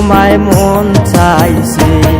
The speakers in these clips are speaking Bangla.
তোমায় মন চাইছে।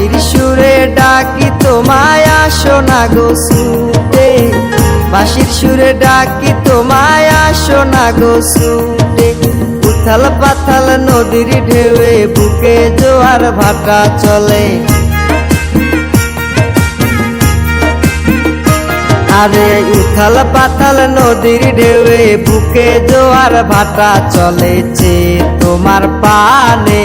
বাঁশির সুরে ডাকি তোমায় আসো না গো শুতে বাঁশির সুরে ডাকি তোমায় আসো না গো শুতে উথাল পাথাল নদীর ঢেউয়ে বুকে জোয়ার ভাটা চলে। আরে উথাল পাথাল নদীর ঢেউয়ে বুকে জোয়ার ভাটা চলেছে তোমার পানে।